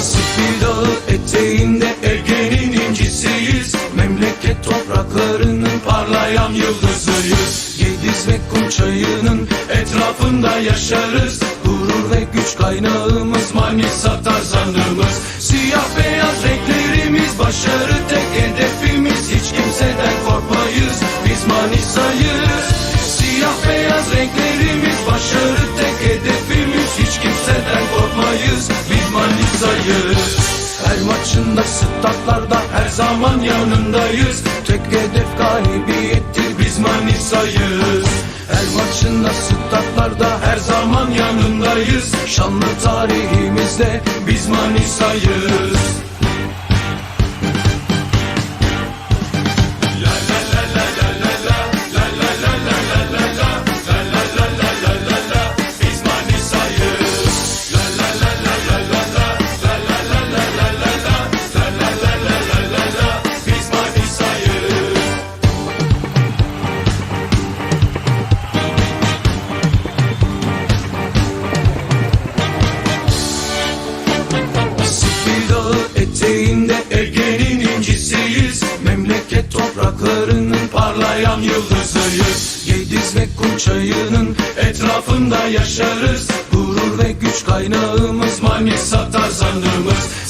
Sifil Dağı eteğinde Ege'nin incisiyiz. Memleket topraklarının parlayan yıldızıyız. Gediz ve kum çayının etrafında yaşarız. Gurur ve güç kaynağımız Manisa tarzanımız. Siyah beyaz renklerimiz başarı tek hedefimiz. Hiç kimseden korkmayız. Biz Manisa'yız. Korkmayız biz Manisa'yız. Her maçında statlarda her zaman yanındayız. Tek hedef galibiyettir biz Manisa'yız. Her maçında statlarda her zaman yanındayız. Şanlı tarihimizde biz Manisa'yız parlayan yıldızıyız. Gediz ve kum çayının etrafında yaşarız. Gurur ve güç kaynağımız Manisa tarzanımız